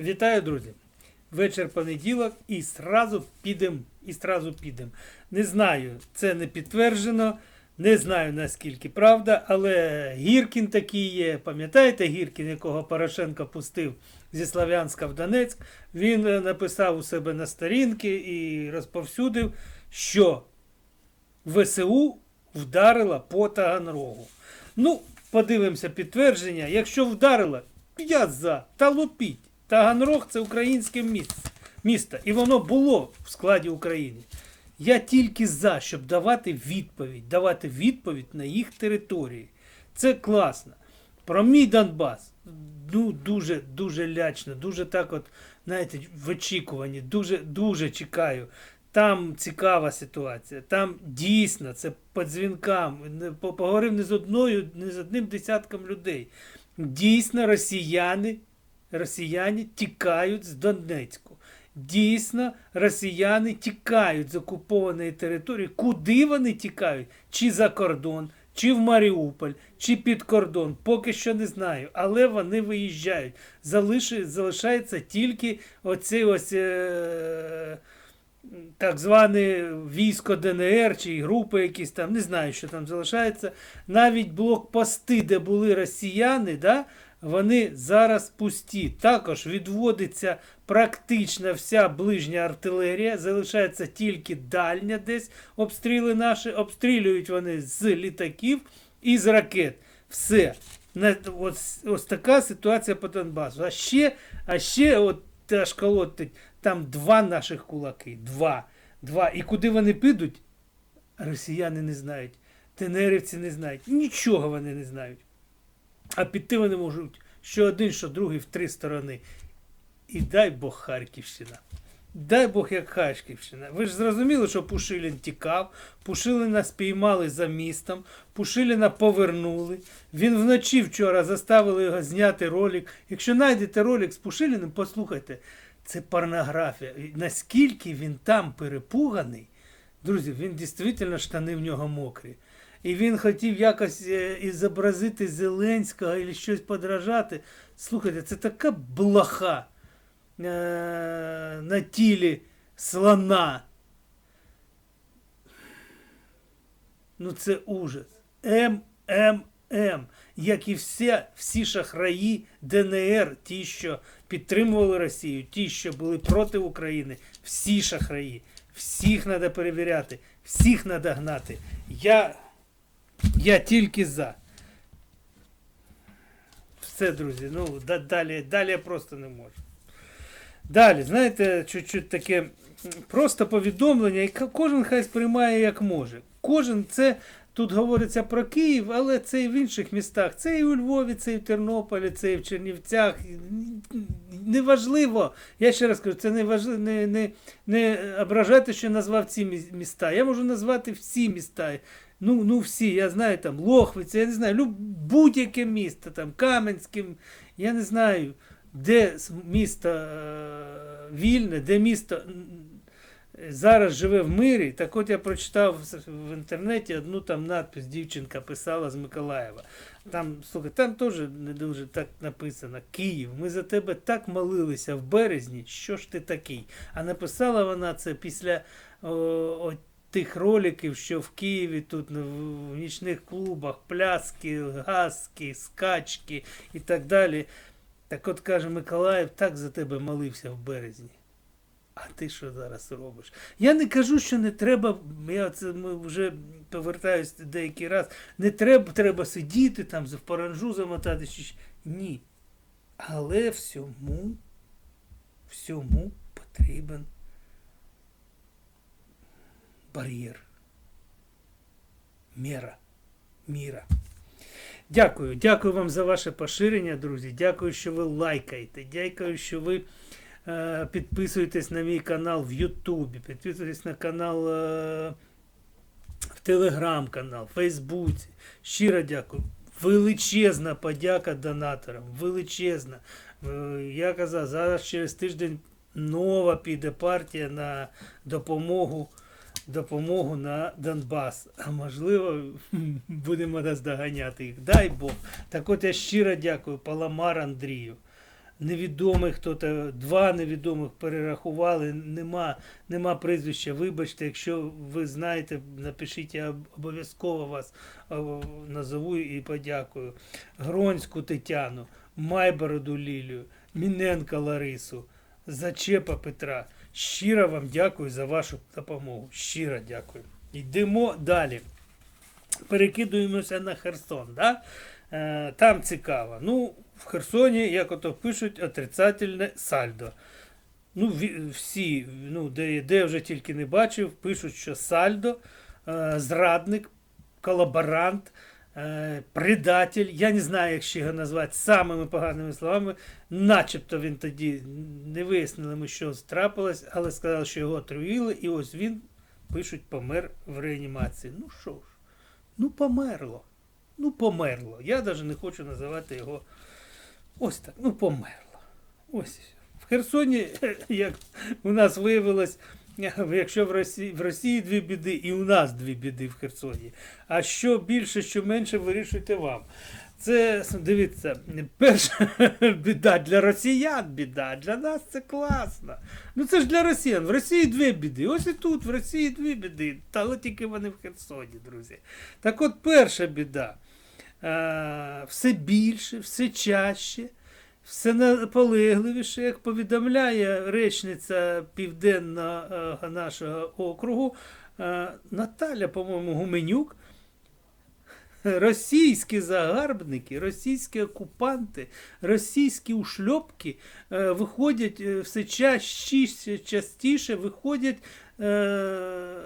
Вітаю, друзі! Вечір понеділок і сразу підем, і сразу підем. Не знаю, це не підтверджено, не знаю наскільки правда, але Гіркін такий є. Пам'ятаєте Гіркін, якого Порошенко пустив зі Слов'янська в Донецьк? Він е, написав у себе на сторінки і розповсюдив, що ВСУ вдарила по Таганрогу. Ну, подивимося підтвердження. Якщо вдарила, я за. Та лупіть. Таганрог це українське місто. І воно було в складі України. Я тільки за, щоб давати відповідь, давати відповідь на їх території. Це класно. Про мій Донбас. Ну, дуже, дуже лячно, дуже так от, знаєте, в очікуванні, дуже, дуже чекаю. Там цікава ситуація. Там дійсно це по дзвінкам. Поговорив не з одною, не з одним десятком людей. Дійсно, росіяни, росіяни тікають з Донецьку. Дійсно, росіяни тікають з окупованої території. Куди вони тікають? Чи за кордон, чи в Маріуполь, чи під кордон, поки що не знаю. Але вони виїжджають. Залиши, залишається тільки оцей ось. Е- так зване військо ДНР чи групи якісь там, не знаю, що там залишається. Навіть блокпости, де були росіяни, да, вони зараз пусті. Також відводиться практично вся ближня артилерія, залишається тільки дальня десь обстріли наші, обстрілюють вони з літаків і з ракет. Все. Ось, ось така ситуація по Донбасу. А ще, а ще от аж колотить, там два наших кулаки. Два. Два. І куди вони підуть, росіяни не знають. Тенерівці не знають. Нічого вони не знають. А піти вони можуть що один, що другий в три сторони. І дай Бог Харківщина. Дай Бог як Харківщина. Ви ж зрозуміли, що Пушилін тікав, Пушиліна спіймали за містом, Пушиліна повернули. Він вночі вчора заставили його зняти ролик. Якщо знайдете ролик з Пушиліним, послухайте, це порнографія. Наскільки він там перепуганий, друзі, він дійсно штани в нього мокрі. І він хотів якось е, і зобразити Зеленського або щось подражати. Слухайте, це така блоха е, на тілі слона. Ну це ужас. МММ. Як і всі, всі шахраї ДНР, ті, що підтримували Росію, ті, що були проти України, всі шахраї. Всіх треба перевіряти, всіх треба гнати. Я, я тільки за. Все, друзі. Ну, да- далі, далі я просто не можу. Далі, знаєте, чуть-чуть таке просто повідомлення, і кожен хай сприймає як може. Кожен це тут говориться про Київ, але це і в інших містах. Це і у Львові, це і в Тернополі, це і в Чернівцях. Неважливо. Я ще раз кажу, це не важливо, не, не, не ображайте, що назвав ці міста. Я можу назвати всі міста. Ну, ну всі, я знаю там Лохвиця, я не знаю, будь-яке місто, там Кам'янське, я не знаю, де місто е, вільне, де місто зараз живе в мирі. Так от я прочитав в- інтернеті одну там надпис, дівчинка писала з Миколаєва. Там, слухай, там теж не дуже так написано. Київ, ми за тебе так молилися в березні, що ж ти такий? А написала вона це після о, о, тих роликів, що в Києві тут в нічних клубах, пляски, газки, скачки і так далі. Так от каже Миколаїв, так за тебе молився в березні. А ти що зараз робиш? Я не кажу, що не треба, я це ми вже повертаюсь деякий раз, не треба, треба сидіти там в паранжу замотати. Ні. Але всьому, всьому потрібен бар'єр. Міра. Міра. Дякую, дякую вам за ваше поширення, друзі. Дякую, що ви лайкаєте. Дякую, що ви е, підписуєтесь на мій канал в Ютубі, підписуєтесь на канал е, в Телеграм-канал, в Фейсбуці. Щиро дякую. Величезна подяка донаторам. Величезна. Е, Я казав, зараз через тиждень нова піде партія на допомогу допомогу на Донбас. А можливо, будемо наздоганяти їх. Дай Бог. Так от я щиро дякую Паламар Андрію невідомих, хто-то, два невідомих перерахували, нема, нема прізвища. Вибачте, якщо ви знаєте, напишіть, я обов'язково вас назову і подякую. Гронську Тетяну, Майбороду Лілію, Міненка Ларису, Зачепа Петра. Щиро вам дякую за вашу допомогу. Щиро дякую. Йдемо далі. Перекидуємося на Херсон. Да? Е, там цікаво. Ну, в Херсоні, як ото пишуть, отрицательне сальдо. Ну, всі, ну, де, де вже тільки не бачив, пишуть, що сальдо, е, зрадник, колаборант, е, предатель. Я не знаю, як ще його назвати самими поганими словами. Начебто він тоді не вияснили ми, що трапилось, але сказали, що його отруїли, і ось він, пишуть, помер в реанімації. Ну що ж, ну померло. Ну, померло. Я навіть не хочу називати його ось так. Ну, померло. Ось. В Херсоні, як у нас виявилось, якщо в Росії, в Росії дві біди, і у нас дві біди в Херсоні. А що більше, що менше, вирішуйте вам. Це, дивіться, перша біда для росіян біда, для нас це класно. Ну це ж для росіян. В Росії дві біди. Ось і тут, в Росії дві біди. Та тільки вони в Херсоні, друзі. Так от перша біда. Е, все більше, все чаще, все наполегливіше, як повідомляє речниця Південного е, нашого округу е, Наталя, по-моєму, Гуменюк. Російські загарбники, російські окупанти, російські ушльопки е, виходять все частіше, частіше виходять е,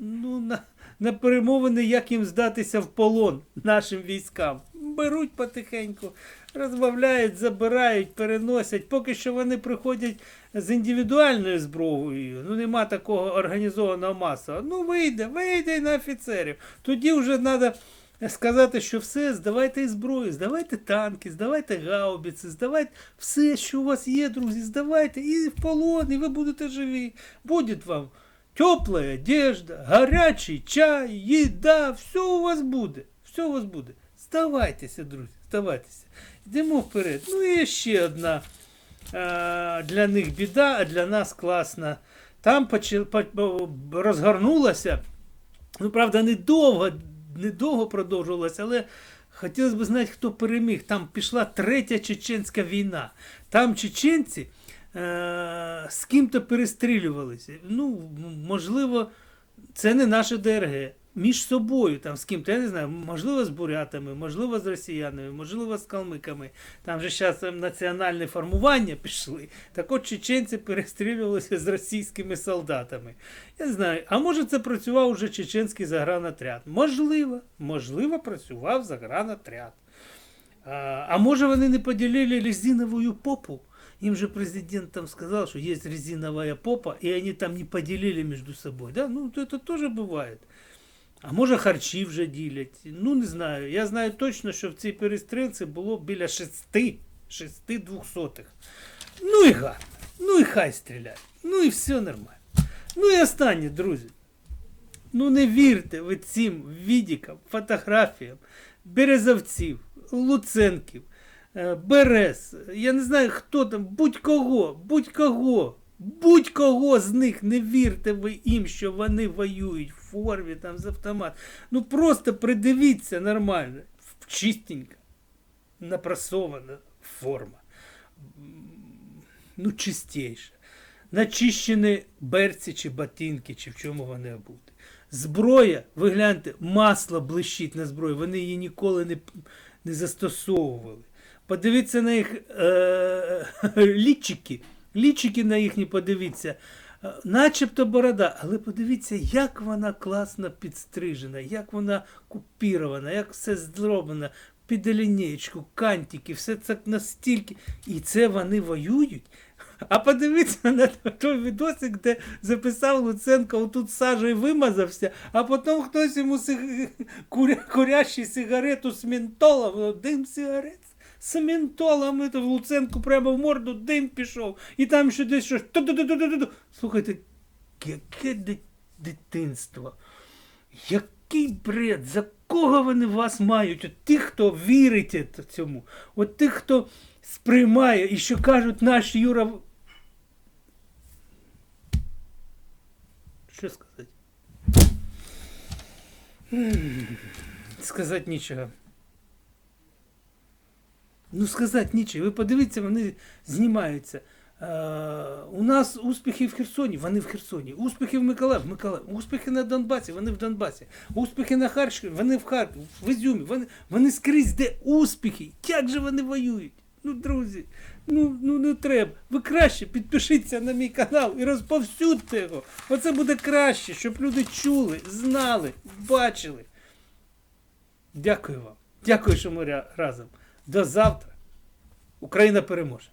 ну, на, на перемовини, як їм здатися в полон нашим військам. Беруть потихеньку, розбавляють, забирають, переносять. Поки що вони приходять з індивідуальною зброєю. Ну нема такого організованого масового. Ну вийде, вийде на офіцерів. Тоді вже треба сказати, що все, здавайте і зброю, здавайте танки, здавайте гаубиці, здавайте все, що у вас є, друзі, здавайте і в полон, і ви будете живі. Буде вам теплая одежда, гарячий чай, їда, все у вас буде. Все у вас буде. Здавайтеся, друзі, здавайтеся. Йдемо вперед. Ну і ще одна е, для них біда, а для нас класна. Там почал, по, розгорнулася, ну, правда, недовго, недовго продовжувалася, але хотілося б знати, хто переміг. Там пішла третя чеченська війна. Там чеченці е, з ким-то перестрілювалися. Ну, можливо, це не наше ДРГ. Між собою, там з ким-то, я не знаю, можливо, з бурятами, можливо, з росіянами, можливо, з калмиками. Там же зараз національне формування пішли. Так от чеченці перестрілювалися з російськими солдатами. Я не знаю, а може це працював уже чеченський загранотряд? Можливо, можливо, працював загранотряд. А, а може вони не поділили резиновую попу? Им же президент там сказал, что есть резиновая попа, и они там не поделили между собой. Да? Ну, это тоже бывает. А може харчі вже ділять. Ну, не знаю. Я знаю точно, що в цій перестрілці було біля шести, шести двохсотих. Ну і гарно. Ну і хай стріляють. Ну і все нормально. Ну і останнє, друзі. Ну не вірте ви цим відікам, фотографіям, березовців, луценків, е, берез. Я не знаю, хто там, будь-кого, будь-кого. Будь-кого з них не вірте ви їм, що вони воюють в формі там з автомат. Ну просто придивіться нормально. Чистенька, напрасована форма. Ну, чистіша. Начищені берці чи ботинки, чи в чому вони обути. Зброя, ви гляньте, масло блищить на зброї, вони її ніколи не, не застосовували. Подивіться на їх е- лічики, лічики на їхні подивіться. Е, Начебто борода, але подивіться, як вона класно підстрижена, як вона купірована, як все зроблено під лінієчку, кантики, все це настільки. І це вони воюють. А подивіться на той відосик, де записав Луценко, отут сажею вимазався, а потім хтось йому сиг... куря... курящий сигарету з ментолом, дим сигарет. З ментолом в Луценку прямо в морду дим пішов. І там ще десь щось. Слухайте, яке дитинство. Який бред, за кого вони вас мають? От ті, хто вірить цьому, от тих, хто сприймає і що кажуть наш Юра. Що сказати? Сказати нічого. Ну, сказати нічого. Ви подивіться, вони знімаються. Е, у нас успіхи в Херсоні, вони в Херсоні. Успіхи в Миколаїв, Миколаїв. Успіхи на Донбасі, вони в Донбасі. Успіхи на Харкові, вони в Харкові, в Ізюмі. Вони, вони скрізь, де успіхи. Як же вони воюють? Ну, друзі, ну, ну не треба. Ви краще підпишіться на мій канал і розповсюдьте його. Оце буде краще, щоб люди чули, знали, бачили. Дякую вам. Дякую, що ми разом. До завтра. Україна переможе.